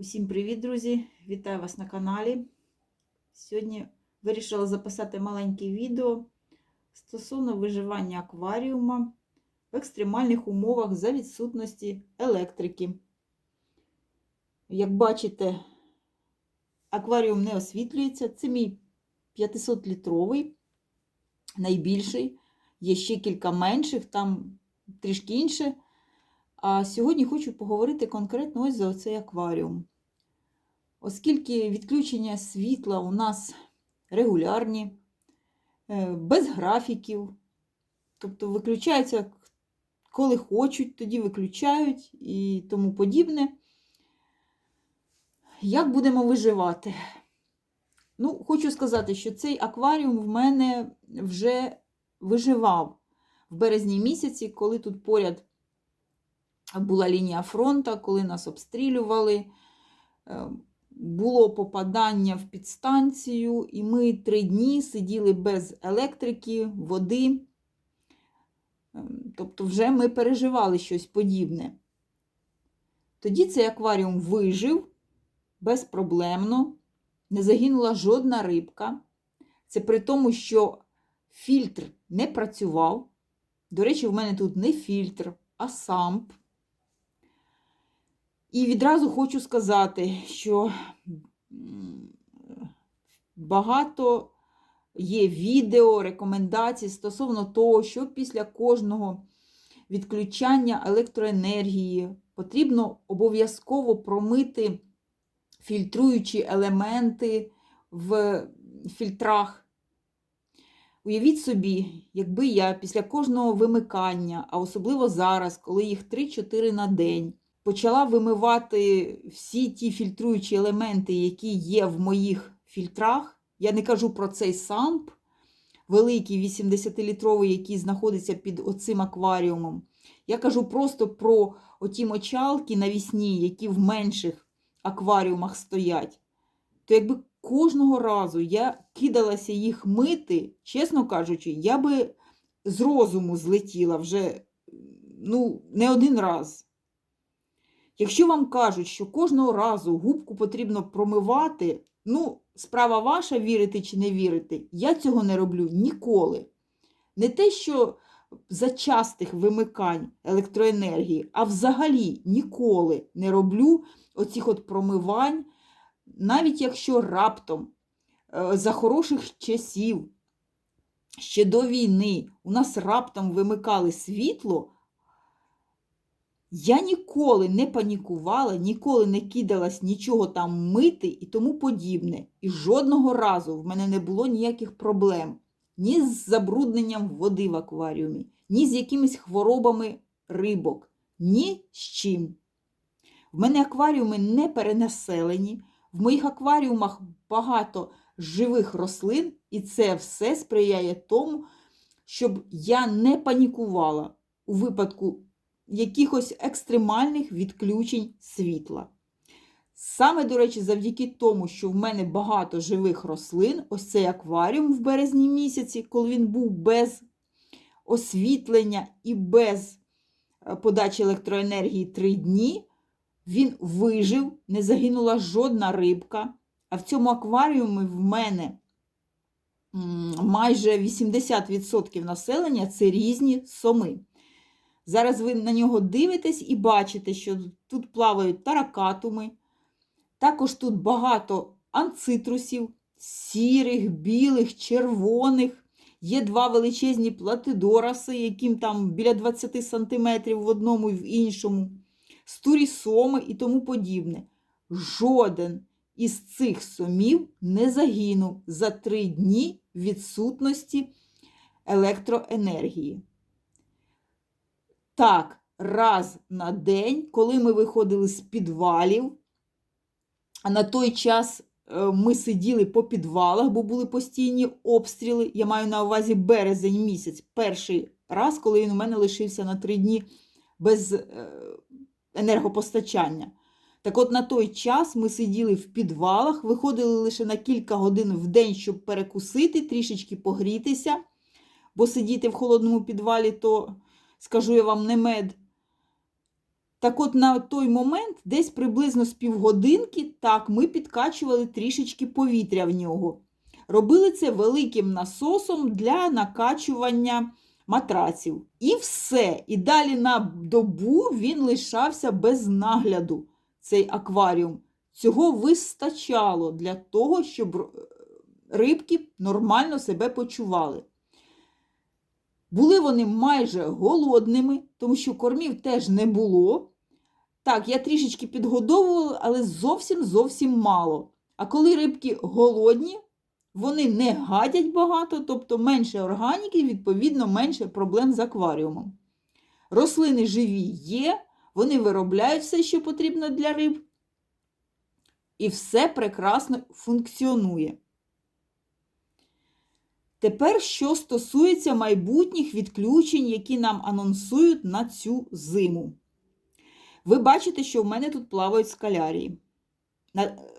Усім привіт, друзі! Вітаю вас на каналі. Сьогодні вирішила записати маленьке відео стосовно виживання акваріума в екстремальних умовах за відсутності електрики. Як бачите, акваріум не освітлюється. Це мій 500-літровий, найбільший. Є ще кілька менших, там трішки інше. А сьогодні хочу поговорити конкретно ось за оцей акваріум. Оскільки відключення світла у нас регулярні, е, без графіків, тобто виключаються, коли хочуть, тоді виключають і тому подібне. Як будемо виживати? Ну, хочу сказати, що цей акваріум в мене вже виживав в березні місяці, коли тут поряд була лінія фронту, коли нас обстрілювали. Було попадання в підстанцію, і ми три дні сиділи без електрики, води. Тобто, вже ми переживали щось подібне. Тоді цей акваріум вижив безпроблемно, не загинула жодна рибка. Це при тому, що фільтр не працював. До речі, в мене тут не фільтр, а самп. І відразу хочу сказати, що багато є відео, рекомендацій стосовно того, що після кожного відключання електроенергії потрібно обов'язково промити фільтруючі елементи в фільтрах. Уявіть собі, якби я після кожного вимикання, а особливо зараз, коли їх 3-4 на день, почала вимивати всі ті фільтруючі елементи, які є в моїх фільтрах. Я не кажу про цей самп, великий 80-літровий, який знаходиться під оцим акваріумом. Я кажу просто про оті мочалки навісні, які в менших акваріумах стоять. То якби кожного разу я кидалася їх мити, чесно кажучи, я би з розуму злетіла вже ну, не один раз. Якщо вам кажуть, що кожного разу губку потрібно промивати, ну, справа ваша вірити чи не вірити, я цього не роблю ніколи. Не те, що за частих вимикань електроенергії, а взагалі ніколи не роблю оцих от промивань, навіть якщо раптом е, за хороших часів, ще до війни, у нас раптом вимикали світло. Я ніколи не панікувала, ніколи не кидалась нічого там мити і тому подібне. І жодного разу в мене не було ніяких проблем ні з забрудненням води в акваріумі, ні з якимись хворобами рибок, ні з чим. В мене акваріуми не перенаселені, в моїх акваріумах багато живих рослин, і це все сприяє тому, щоб я не панікувала у випадку якихось екстремальних відключень світла. Саме, до речі, завдяки тому, що в мене багато живих рослин, ось цей акваріум в березні місяці, коли він був без освітлення і без е, подачі електроенергії три дні, він вижив, не загинула жодна рибка. А в цьому акваріумі в мене майже 80% населення це різні соми. Зараз ви на нього дивитесь і бачите, що тут плавають таракатуми. Також тут багато анцитрусів, сірих, білих, червоних. Є два величезні платидораси, яким там біля 20 см в одному і в іншому, стурісоми і тому подібне. Жоден із цих сомів не загинув за три дні відсутності електроенергії. Так, раз на день, коли ми виходили з підвалів, а на той час е, ми сиділи по підвалах, бо були постійні обстріли. Я маю на увазі березень місяць, перший раз, коли він у мене лишився на три дні без е, енергопостачання. Так от на той час ми сиділи в підвалах, виходили лише на кілька годин в день, щоб перекусити, трішечки погрітися, бо сидіти в холодному підвалі то скажу я вам, не мед. Так от на той момент, десь приблизно з півгодинки, так, ми підкачували трішечки повітря в нього. Робили це великим насосом для накачування матраців. І все. І далі на добу він лишався без нагляду, цей акваріум. Цього вистачало для того, щоб рибки нормально себе почували. Були вони майже голодними, тому що кормів теж не було. Так, я трішечки підгодовувала, але зовсім зовсім мало. А коли рибки голодні, вони не гадять багато, тобто менше органіки, відповідно, менше проблем з акваріумом. Рослини живі є, вони виробляють все, що потрібно для риб, і все прекрасно функціонує. Тепер, що стосується майбутніх відключень, які нам анонсують на цю зиму. Ви бачите, що в мене тут плавають скалярії.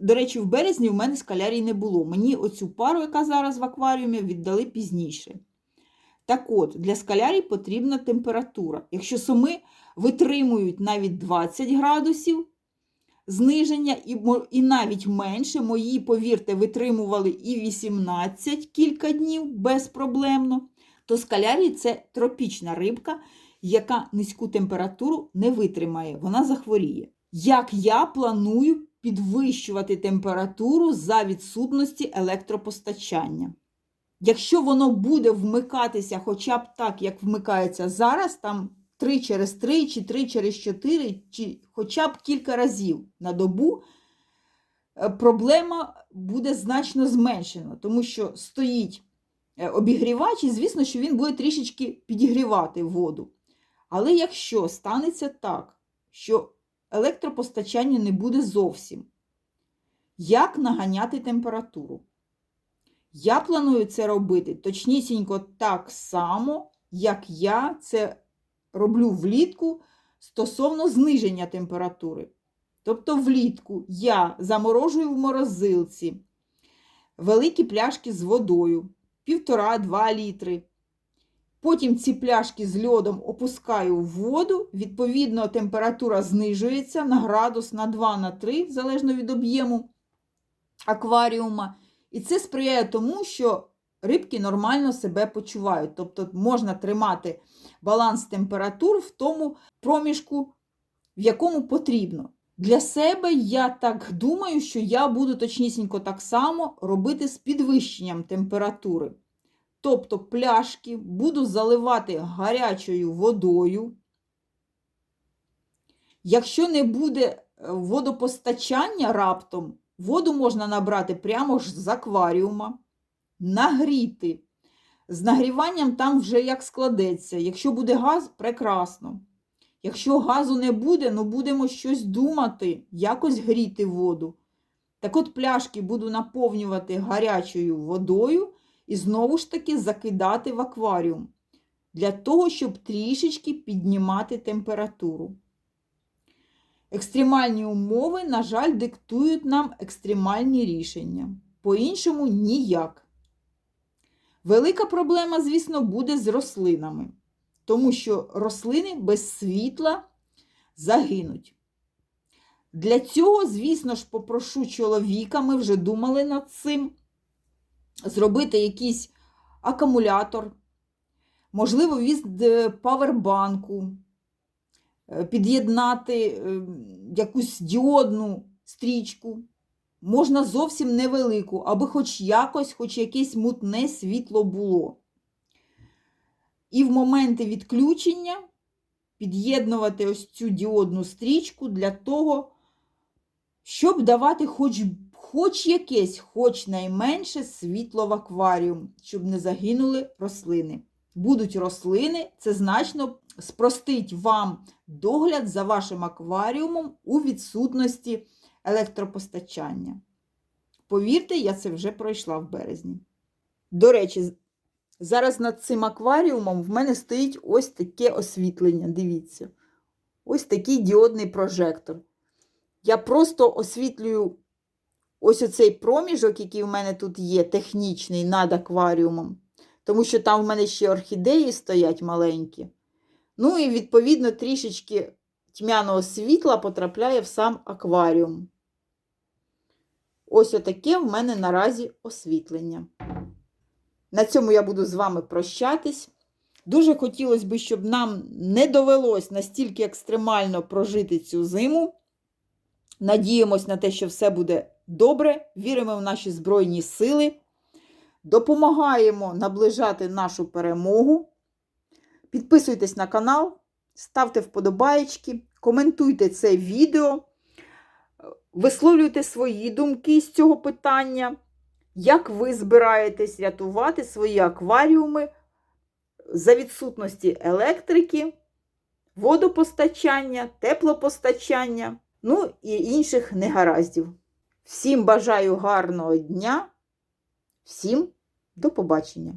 До речі, в березні в мене скалярій не було. Мені оцю пару, яка зараз в акваріумі, віддали пізніше. Так от, для скалярій потрібна температура. Якщо суми витримують навіть 20 градусів зниження, і, і навіть менше, мої, повірте, витримували і 18 кілька днів безпроблемно, то скалярій це тропічна рибка, яка низьку температуру не витримає, вона захворіє. Як я планую підвищувати температуру за відсутності електропостачання? Якщо воно буде вмикатися хоча б так, як вмикається зараз, там 3 через 3, чи 3 через 4, чи хоча б кілька разів на добу, е, проблема буде значно зменшена, тому що стоїть е, обігрівач, і звісно, що він буде трішечки підігрівати воду. Але якщо станеться так, що електропостачання не буде зовсім, як наганяти температуру? Я планую це робити точнісінько так само, як я це роблю влітку стосовно зниження температури. Тобто влітку я заморожую в морозилці великі пляшки з водою, 1,5-2 літри. Потім ці пляшки з льодом опускаю в воду, відповідно, температура знижується на градус на 2-3, залежно від об'єму акваріума. І це сприяє тому, що рибки нормально себе почувають. Тобто можна тримати баланс температур в тому проміжку, в якому потрібно. Для себе я так думаю, що я буду точнісінько так само робити з підвищенням температури. Тобто пляшки буду заливати гарячою водою. Якщо не буде е, водопостачання раптом, воду можна набрати прямо ж з акваріума, нагріти. З нагріванням там вже як складеться. Якщо буде газ, прекрасно. Якщо газу не буде, ну будемо щось думати, якось гріти воду. Так от пляшки буду наповнювати гарячою водою і знову ж таки закидати в акваріум для того, щоб трішечки піднімати температуру. Екстремальні умови, на жаль, диктують нам екстремальні рішення. По-іншому ніяк. Велика проблема, звісно, буде з рослинами, тому що рослини без світла загинуть. Для цього, звісно ж, попрошу чоловіка, ми вже думали над цим, зробити якийсь акумулятор, можливо, від е, павербанку, е, під'єднати е, якусь діодну стрічку. Можна зовсім невелику, аби хоч якось, хоч якесь мутне світло було. І в моменти відключення під'єднувати ось цю діодну стрічку для того, щоб давати хоч, хоч якесь, хоч найменше світло в акваріум, щоб не загинули рослини. Будуть рослини, це значно спростить вам догляд за вашим акваріумом у відсутності електропостачання. Повірте, я це вже пройшла в березні. До речі, зараз над цим акваріумом в мене стоїть ось таке освітлення. Дивіться. Ось такий діодний прожектор. Я просто освітлюю ось оцей проміжок, який в мене тут є, технічний над акваріумом. Тому що там в мене ще орхідеї стоять маленькі. Ну і відповідно трішечки тьмяного світла потрапляє в сам акваріум. Ось отаке в мене наразі освітлення. На цьому я буду з вами прощатись. Дуже хотілося б, щоб нам не довелось настільки екстремально прожити цю зиму. Надіємось на те, що все буде добре. Віримо в наші Збройні сили. Допомагаємо наближати нашу перемогу. Підписуйтесь на канал, ставте вподобаєчки, коментуйте це відео, висловлюйте свої думки з цього питання. Як ви збираєтесь рятувати свої акваріуми за відсутності електрики, водопостачання, теплопостачання, ну і інших негараздів. Всім бажаю гарного дня, всім до побачення!